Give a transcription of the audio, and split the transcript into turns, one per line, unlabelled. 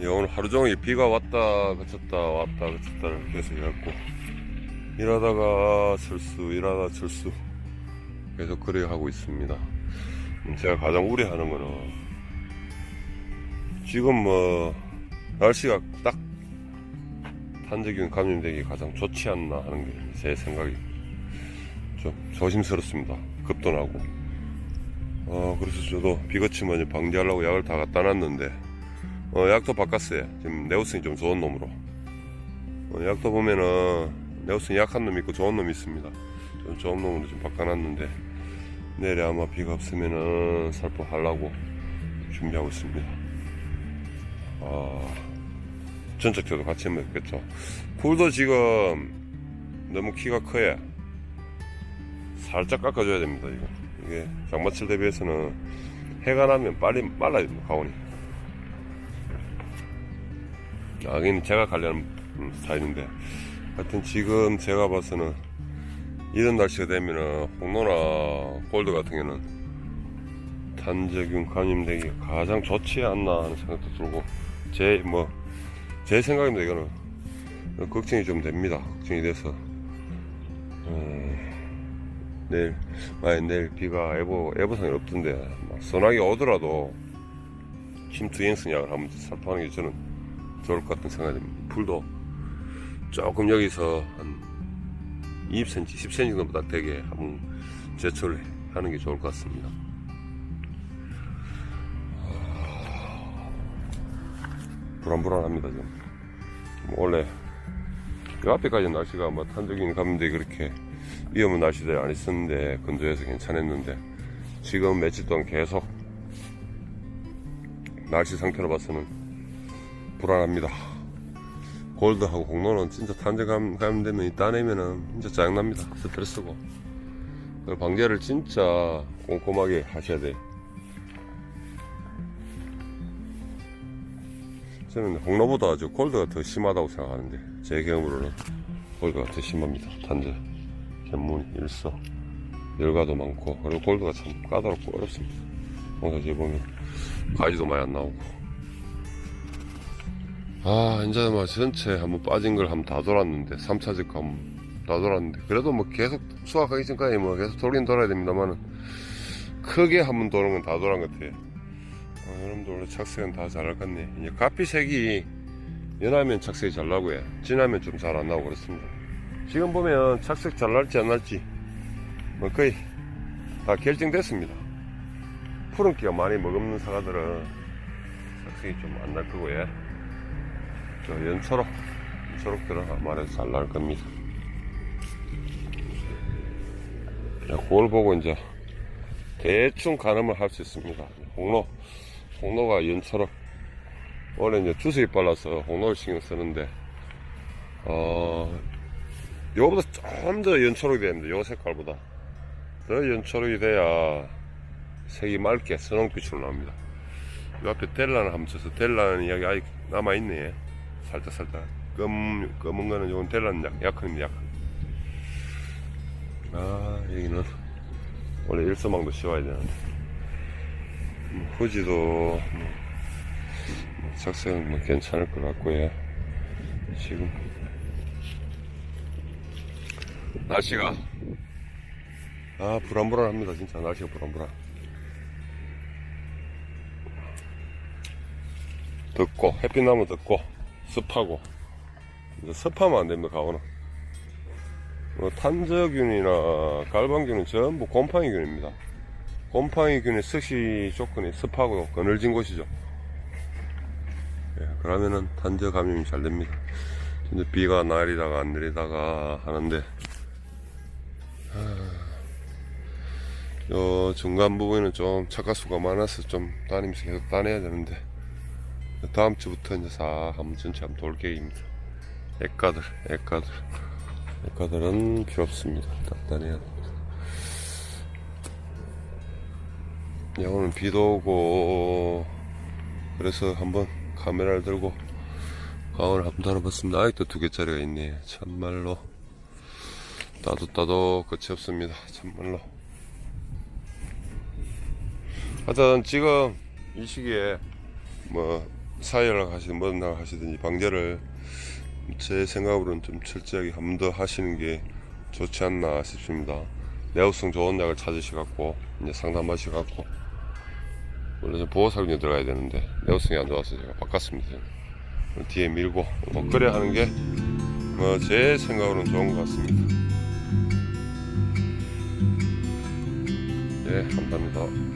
예, 오늘 하루 종일 비가 왔다 그쳤다 왔다 그쳤다 를 계속 해갖고 일하다가 철수 일하다 철수 계속 그래 하고 있습니다. 음, 제가 가장 우려하는 거는 지금 뭐 날씨가 딱 탄저균 감염되기 가장 좋지 않나 하는 게 제 생각이 좀 조심스럽습니다. 급도 나고. 어 그래서 저도 비 그치면 방지하려고 약을 다 갖다 놨는데 어, 약도 바꿨어요. 지금 네오슨이 좀 좋은 놈으로. 어, 약도 보면은 네오슨 약한 놈 있고 좋은 놈이 있습니다. 좀 좋은 놈으로 좀 바꿔놨는데 내일에 아마 비가 없으면은 살포하려고 준비하고 있습니다. 아, 전적혀도 같이 먹겠죠. 굴도 지금 너무 키가 커요. 살짝 깎아줘야 됩니다. 이거 이게 장마철 대비해서는 해가 나면 빨리 됩니다. 가온이. 아, 여기는 제가 음, 스타일인데. 하여튼 지금 제가 봐서는 이런 날씨가 되면은 홍로나 골드 같은 경우는 탄저균 감염되기 가장 좋지 않나 하는 생각도 들고 제 뭐 제 생각입니다. 이거는. 걱정이 좀 됩니다. 걱정이 돼서. 음, 내일 만약 내일 비가 예보 예보상이 없던데 막 소나기 오더라도 침투행성 약을 한번 살포하는 게 저는 좋을 것 같은 생각이 듭니다. 풀도 조금 여기서 한 20cm, 10cm 정도보다 되게 한번 제초를 하는 게 좋을 것 같습니다. 아, 불안불안합니다, 지금. 뭐 원래 그 앞에까지 날씨가 뭐 탄적인 감염되기 그렇게 위험한 날씨들이 안 있었는데 건조해서 괜찮았는데 지금 며칠 동안 계속 날씨 상태로 봐서는 불안합니다. 골드하고 공로는 진짜 탄저감 감되면 따내면은 진짜 짜증납니다. 스트레스고. 그 방제를 진짜 꼼꼼하게 하셔야 돼. 저는 홍로보다 저 골드가 더 심하다고 생각하는데 제 경험으로는 골드가 더 심합니다. 탄저, 견문, 일서, 열가도 많고 그리고 골드가 참 까다롭고 어렵습니다. 농사지에 보면 가지도 많이 안 나오고 아, 이제 뭐 전체 한번 빠진 걸 한번 다 돌았는데, 3차직 한번 다 돌았는데, 그래도 뭐 계속 수확하기 전까지 뭐 계속 돌긴 돌아야 됩니다만은, 크게 한번 도는 건 다 돌은 것 같아요. 아, 여러분들 원래 착색은 다 잘할 것 같네. 이제 카피색이 연하면 착색이 잘 나고요. 진하면 좀 잘 안 나오고 그렇습니다. 지금 보면 착색 잘 날지 안 날지, 뭐 거의 다 결정됐습니다. 푸른기가 많이 머금는 사과들은 착색이 좀 안 날 거고요. 저 연초록 초록들은 아마래도 잘 나올 겁니다. 자, 그걸 보고 이제 대충 가늠을 할 수 있습니다. 홍로, 홍로가 연초록. 원래 이제 주석이 빨라서 홍로를 신경 쓰는데, 어, 요거보다 좀 더 연초록이 됩니다. 요 색깔보다. 더 연초록이 돼야 색이 맑게 선홍빛으로 나옵니다. 요 앞에 한번 쳐서 델란 이야기 아직 남아있네. 살짝 살짝. 검, 검은 거는 요건 델란 약, 약합니다 약. 아 여기는 원래 일소망도 씌워야 되는데. 뭐, 후지도 뭐, 뭐 작성은 뭐 괜찮을 것 같고요. 지금. 날씨가. 아 불안불안합니다 진짜. 날씨가 불안불안. 덥고 햇빛 나면 덥고 습하고. 습하면 안 됩니다 가오는. 뭐 탄저균이나 갈방균은 전부 곰팡이균입니다. 곰팡이균의 습시 조건이 습하고 그늘진 곳이죠. 예, 그러면은 탄저 감염이 잘 됩니다. 근데 비가 내리다가 안 내리다가 하는데 하, 요 중간 부분은 좀 착가수가 많아서 좀 다니면서 계속 따내야 되는데 다음 주부터 이제 싹 한번 전체 한번 돌 계획입니다. 액가들, 액가들. 액가들은 필요 없습니다. 단단해야. 야, 오늘 비도 오고, 그래서 한번 카메라를 들고 가온을 한번 달아봤습니다. 아직도 두 개짜리가 있네. 참말로. 따도 따도 끝이 없습니다. 참말로. 하여튼 지금 이 시기에 뭐 사회를 하시든 뭐든 하시든 이 방제를 제 생각으로는 좀 철저하게 한 번 더 하시는 게 좋지 않나 싶습니다. 내구성 좋은 약을 찾으셔갖고 이제 상담하셔갖고 원래 좀 보호살균이 들어가야 되는데 내구성이 안 좋아서 제가 바꿨습니다. 뒤에 밀고 뭐 그래 하는 게 뭐 제 생각으로는 좋은 것 같습니다. 예, 감사합니다.